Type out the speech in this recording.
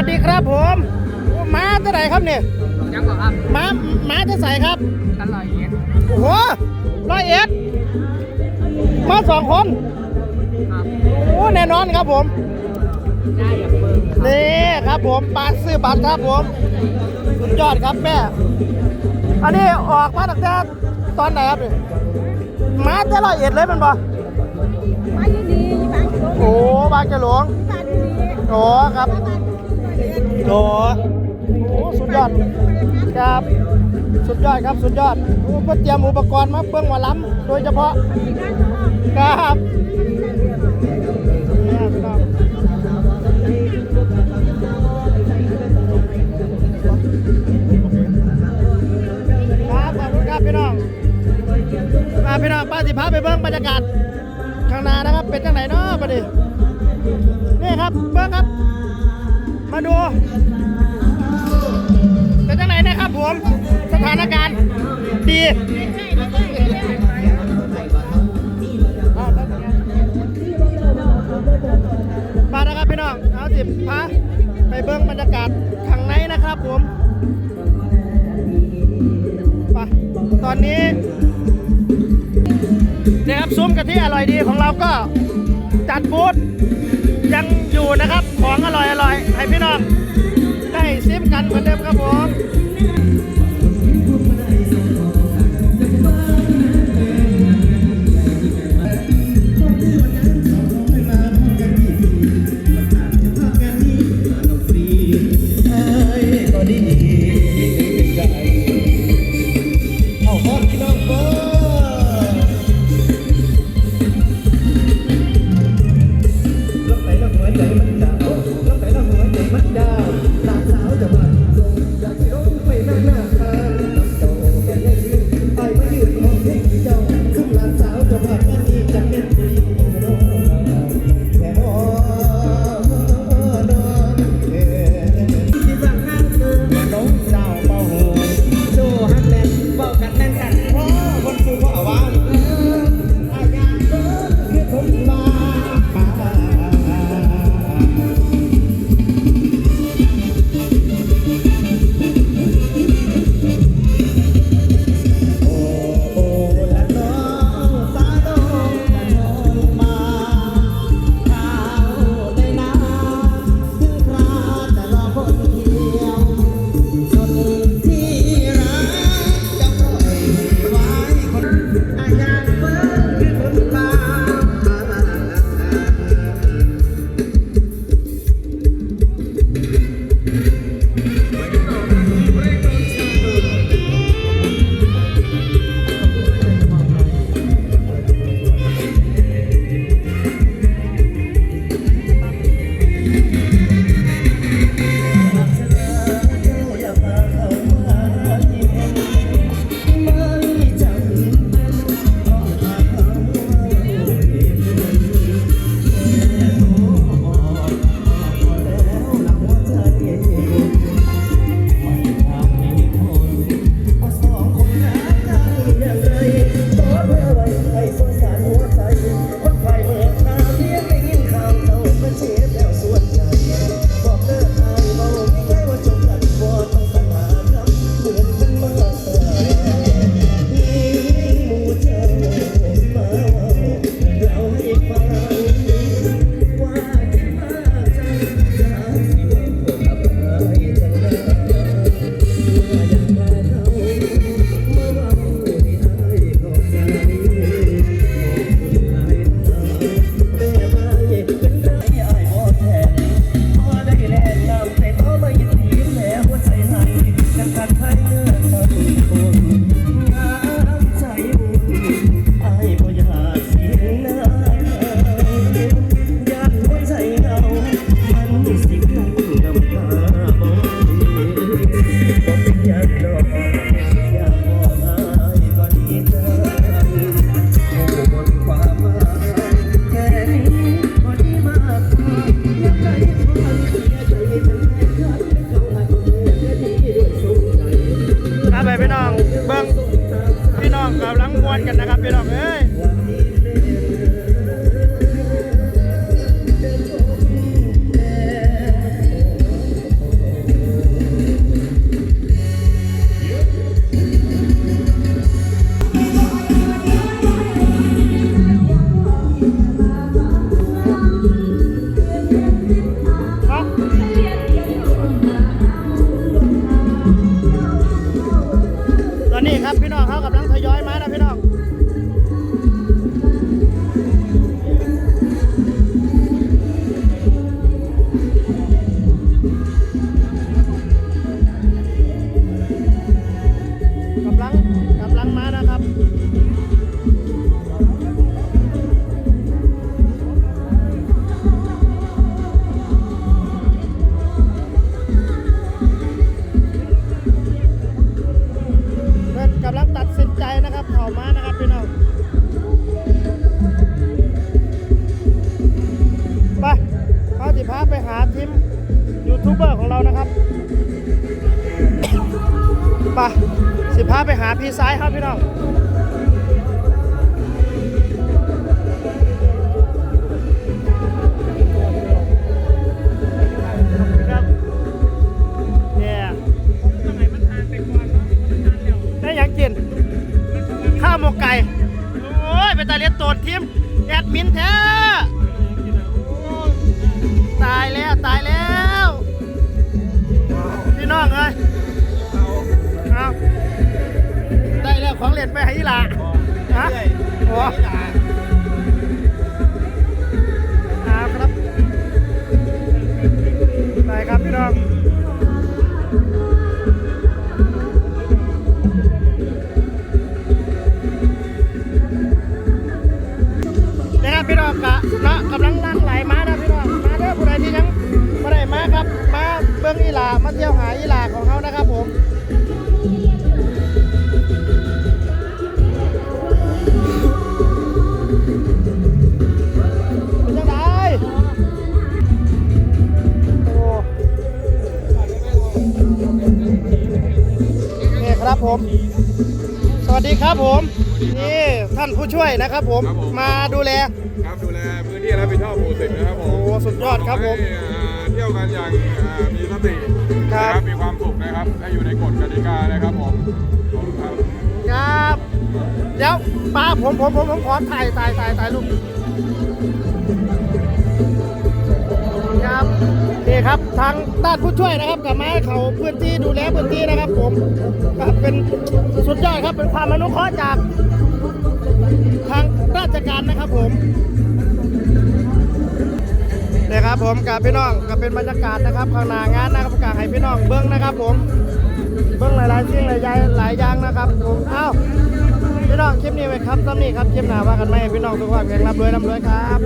วัสดีครับผมม้าจะไหนครับเนี่ยยังก่อนครับม้าม้าจะใส่ครับอร่อยเย็นโอ้โหร้อยเอ็ดมาสองคนครับโอ้แน่นอนครับผมได้อย่างเบิ้งครับนี่ครับผมปาซื้อบัตรครับผมสุดยอดครับแม่ อันนี้ออกมาตั้งแต่ตอนไหนครับเนี่ยม้าจะร้อยเอ็ดเลยแมันบ่มาอยู่นี่บางกิโลโอ้บางจะหลวงบ้านอยู่นี่โอ้ครับบ้านอยู่นี่ โอ้โอ้สุดยอดครับ สุดยอดครับสุดยอดโอ้เพื่อเตรียมอุปกรณ์มาเพิ่งมาล้ำโดยเฉพาะครับพี่น้องครับขอบคุณครับพี่น้องมาพี่น้องป้าสิพาไปเบิ่งบรรยากาศข้างหน้านะครับเป็นจังไหนเนาะประเดี๋ยว มาดูเป็นจังไหนนะครับผม สถานการณ์ดีมานะครับพี่น้อง เอาสิพาไปเบิ้งบรรยากาศข้างในนะครับผมไปตอนนี้นะครับซุ้มกะทิอร่อยดีของเราก็จัดบูธ ยังอยู่นะครับ ของอร่อยอร่อยให้พี่น้องได้ซิมกันเหมือนเดิมครับ วนกันนะครับพี่น้องเอ้ยาไปหาพี่ซ้ายครับพี่น้องเนี่ยได้ยังกินข้าวหมกไก่ โอ้ยเป็นตาเลียนโตดทีมแอดมินแท้ ตายแล้ว ตายแล้ว พี่น้องเอ้ย ของเล่นไปให้อีหลาฮะโอ้เอาครับไปครับพี่น้องนะครับพี่น้องกะเนาะกำลังนั่งไหลมานะพี่น้องมาเด้อผู้ใดที่ยังไม่ได้มาครับมาเบิ่งอีหลามาเที่ยวหาอีหลาของเขานะครับผม ผม สวัสดีครับผม นี่ท่านผู้ช่วยนะครับผม ครับผม มาดูแล ครับดูแลพื้นที่รับผิดชอบหมู่สิบนะครับผมโอ้สุดยอดครับผมให้อ่าเที่ยวกันอย่างอ่ามีสติครับ นะมีความสุขนะครับและอยู่ในกฎกติกานะครับผมขอบคุณครับครับ เดี๋ยวป้าผมผมผมผมขอถ่ายถ่ายถ่ายถ่ายรูปครับ นี่ครับทางด้านผู้ช่วยนะครับกับไม้เขาพื้นที่ดูแลพื้นที่นะครับ ผมครับเป็นสุดยอดครับเป็นความอนุเคราะห์จากทางราชการนะครับผมนี่ครับผมกับพี่น้องกับเป็นบรรยากาศนะครับข้างหน้างานนะครับกาให้พี่น้องเบิ้องนะครับ ผมเบื้องหลายๆสิ่งหลายอย่างหลายอย่างนะครับผมเอ้าพี่น้องคลิปนี้ไว้ครับซ้ำนี่ครับคลิปหน้าว่ากันไหมพี่น้องทุกคนแข็งรับรวยรับรวยครับ